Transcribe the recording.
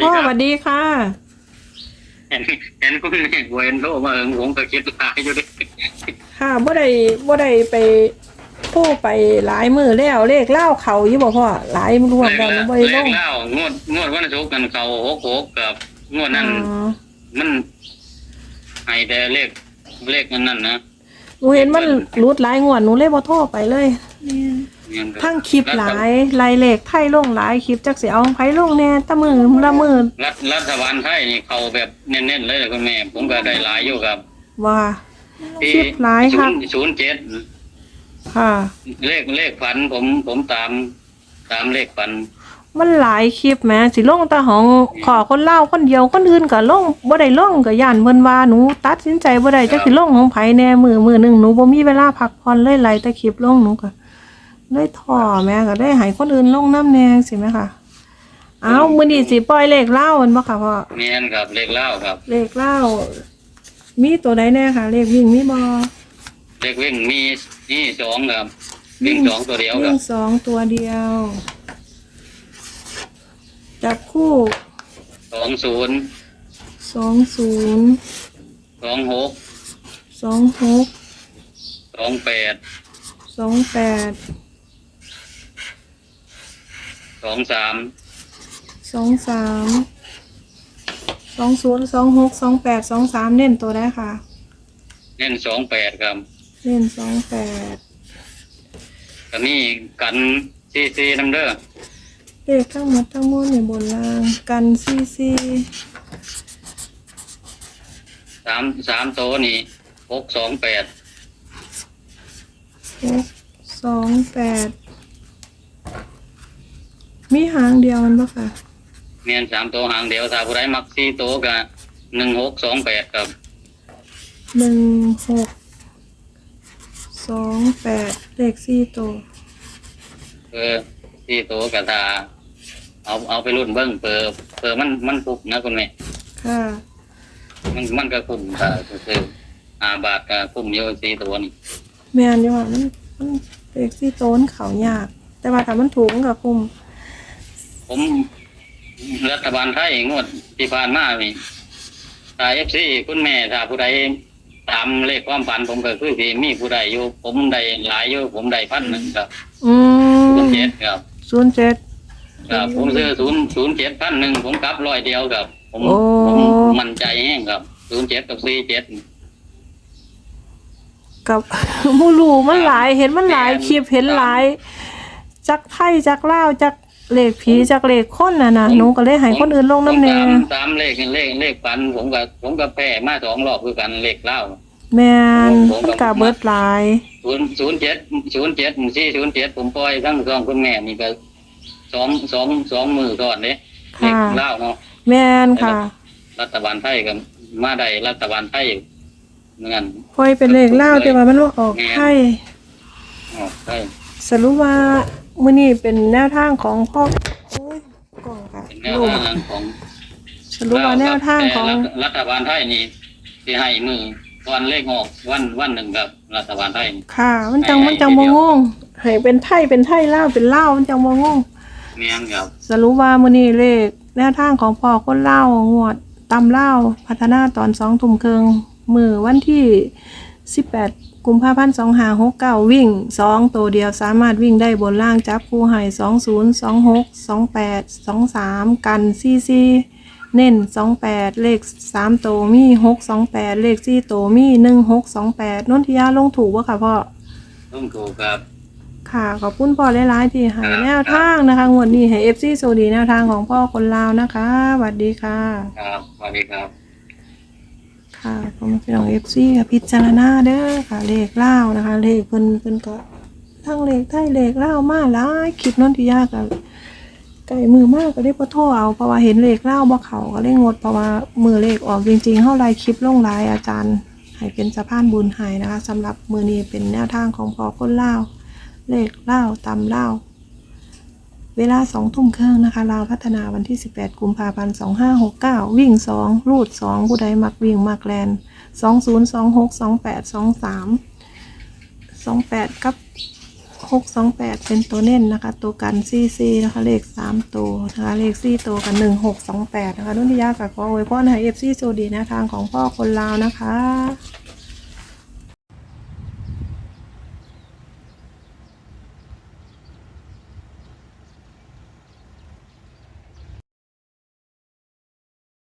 สวัสดีค่ะ เห็นเห็นคุณแม่เวนโทรมาเอิงผมก็คิดหลายอยู่ดิค่ะบ่ได้บ่ได้ไปโทรไปหลายมือแล้วเลขเล่าเขาอยู่บ่พ่อหลายรวมแล้วหนูบ่ได้ลเลงขเล่างวดงวดวันศุกร์กันเขาหกหกกับงวดนั้นอ๋อมันให้แต่เลขเลขนั้นนั่นนะหนูเห็นมันรูดหลายงวดหนูเลยบ่โทรไปเลยเนี่ยครับ ทั้งคลิปหลายลายเลขไทยลงหลายคลิปจักสิเอาไผลงแน่แตะมือละมือรัฐรัฐบาลไทยนี่เขาแบบเน้นๆเลยเลยคุณแม่ผมก็ได้หลายอยู่ครับ ว่าที่คลิปหลายครับศูนย์เจ็ดค่ะ เลขเลขฝันผมผมตามตามเลขฝันมันหลายคลิปแหมสิลงแต่ของขอคนเล่าวคนเดียวคนอื่นก็ลงบ่ได้ลงก็ย่านเพิ่นว่าหนูตัดสินใจบ่ได้จักสิลงของไผแน่มือมือหนึงหนูบ่มีเวลาพักผ่อนเลยไล่แต่คลิปลงหนูก็ เลยท้อแม่ก็ได้ให้คนอื่นลงน้ำแนงสิแม่ค่ะเอามื้อนี้สิปล่อยเลขเล่ามันบ่ค่ะพ่อเมียนครับเลขเล่าครับ เลขเล่ามีตัวใดแน่ค่ะ เลขวิ่งมีบ่เลขวิ่งมีนี่สองครับวิ่งสองตัวเดียวควิ่รังบสองตัวเดียวจับคู่สองศูนย์สองศูนย์สองหกสองหกสองแปดสองแปด สองสามสองสามสองศูนย์สองหกสองแปดสองสามเน้นตัวได้ค่ะเล่นสองแปดครับเน้นสองแปดก็มีกันซีซีน้ำเด้อเลขทั้งหมดทั้งมวลในบนล่างกันซีซีสามสามโตวนี่หกสองแปดหกสองแปด มีหางเดียวมันปะค่ะ เมียนสามตัวหางเดียวถ้าผู้ใดมักซีโตวก็หนึ่งหกสองแปดครับหนึ่งหกสองแปดเลขสี่ตัวเออซีโตวก็ถ้าเอาเอาไปรุ่นเบิ้งเปิดเปิดมันมันปุบนะคุณแม่ค่ะ มันมันก็คุ้มก็คือห้าบาทก็คุ้มอยู่ซีตัวนี่แม่นอยู่ว่ามันมันเลขสี่ตัวมันเขายาก แต่ว่าถ้ามันถูกมันก็คุ้ม ผมรัฐบาลไทยงวดที่ผ่านมานี่ถ้าเอฟซีคุณแม่ถ้าผู้ใดตามเลขความฝันผมก็คือที่มีผู้ใดอยู่ ผมได้หลายอยู่ผมได้พันหนึ่งครับอืศูนมย์เจ็ดครับศูนย์เจ็ด ครับผมซื้อศูนย์ศูนย์เจ็ดพันหนึ่งผมกลับร้อยเดียวครับ ผมโอ้ ผมมั่นใจแห้งครับศูนย์เจ็ดกับสี่เจ็ด กับ มูรูมันหลายเห็นมันหลายคลิปเห็นหลาย จักไพ่จักเล่าวจัก เลขผีจักเลขคนน่ะนะหนูก็เลยให้คนอื่นลงน้ำแน่ผมตามตามเลขเลขเลขฝัน ผมกับผมกับแพ้มาสองรอบคือกันเลขเล่าแม่นมันกะเบิดหลาย ศูนย์ศูนย์เจ็ดศูนย์เจ็ดสี่ศูนย์เจ็ดผมปล่อยทั้งสองคุณแม่นี่ก็สองสองสองมือก่อนเนี่ยเลขเล่าเนาะ แม่นค่ะรัฐบาลไทยกับมาได้รัฐบาลไทยเหมือนกันพอยเป็นเลขเล่าวแต่ว่ามันว่าออกไพ่อ๋อใช่สรุปว่า มื้อนี้เป็นแนวทางของพ่อโอ้ยกล่องค่ะเป็นแนวลูกทางของสรุปว่าแนวทางของแต่รัฐบาลไทยนี่ที่ให้มือวันเลขออกวันวันหนึ่งกับรัฐบาลไทยนี่ ค่ะ มันจังมันจังบ่งงให้เป็นไทยเป็นไทยเล่าวเป็นเล่าวมันจังบ่งงเมียนครับสรุปว่ามื้อนี้เลขแนวทางของพ่อคนเล่าวงวดตำเล่าวพัฒนาตอนสองทุ่มครึ่งมือวันที่สิบแปด กุมภาพันธ์สองหาหกเก้าวิ่งสองตัวเดียวสามารถวิ่งได้บนล่างจับคู่ให้สองศูนย์สองหกสองแปดสองสามกันซีซีเน้นสองแปดเลขสามตัวมีหกสองแปดเลขสี่ตัวมีหนึ่งหกสองแปดนนทิยาลงถูกวะค่ะพ่อต้องถูกครับ ค่ะขอบคุณพ่อหลายๆที่ให้ครับแนวทางนะคะงวดนี้ให้เอฟซีโซดีแนวทางของพ่อคนลาวนะคะสวัสดีค่ะ ครับสวัสดีครับ ค่ะผมพี่น้องเอฟซีค่ะพิจารณาเด้อค่ะ เลขเล่านะคะ เลขเพิ่นเพิ่นก็ทั้งเลขไทยเลขเล่ามาหลายคลิปนนทิยากับไก่มือมากก็ได้พอโทรเอาเพราะว่าเห็นเลขเล่าบ่เขาก็เลยงดเพราะว่ามือเลขออกจริงๆเท่าไรคลิปลงหลายอาจารย์ให้เป็นสะพานบุญให้นะคะสำหรับมือนี้เป็นแนวทางของพอคนเลาเลขเล่าตำเล่า เวลาสองทุ่มครึ่งนะคะลาวพัฒนาวันที่ 18 กุมภาพันธ์ 2569 วิ่ง 2 รูด 2 ผู้ใดมักวิ่ง มักแลน20 26 28 23 28 กับหกสองแปดเป็นตัวเน้นนะคะ ตัวกันซีซีนะคะ เลขสามตัวนะคะเลขสี่ตัวกันหนึ่งหกสองแปดนะคะนุ่นทิยากับขออวยพรให้เอฟซีโซดีนะทางของพ่อคนลาวนะคะ